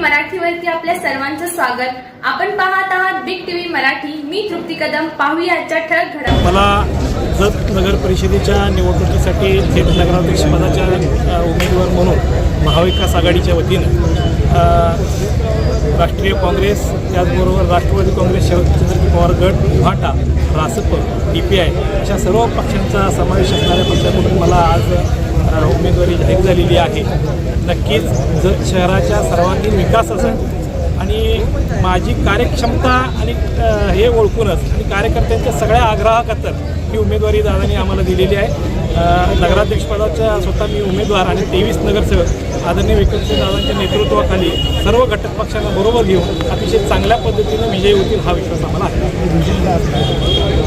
मराठीवरती आपल्या सर्वांचं स्वागत. आपण पाहत आहात बिग टीव्ही मराठी. मी तृप्ती कदम. पाहूया आजच्या ठळक घडामोडी. मला जत नगर परिषदेच्या निवडणुकीसाठी थेट नगराध्यक्ष पदाच्या उमेदवार म्हणून महाविकास आघाडीच्या वतीनं राष्ट्रीय काँग्रेस त्याचबरोबर राष्ट्रवादी काँग्रेस शरदचंद्र पवार गट भाटा रासप डी पी आय अशा सर्व पक्षांचा समावेश असणाऱ्या पक्षाकडून मला आज उमेदवारी जाहीर झालेली आहे. नक्कीच जर शहराच्या सर्वांगीण विकासासाठी आणि माझी कार्यक्षमता आणि हे ओळखूनच आणि कार्यकर्त्यांच्या सगळ्या आग्रहाखातर ही उमेदवारी दादांनी आम्हाला दिलेली आहे. नगराध्यक्षपदाच्या स्वतः मी उमेदवार आणि तेवीस नगरसेवक आदरणीय विक्रमसिंह दादांच्या नेतृत्वाखाली सर्व घटक पक्षांना बरोबर घेऊन अतिशय चांगल्या पद्धतीनं विजयी होतील हा विश्वास आम्हाला आहे.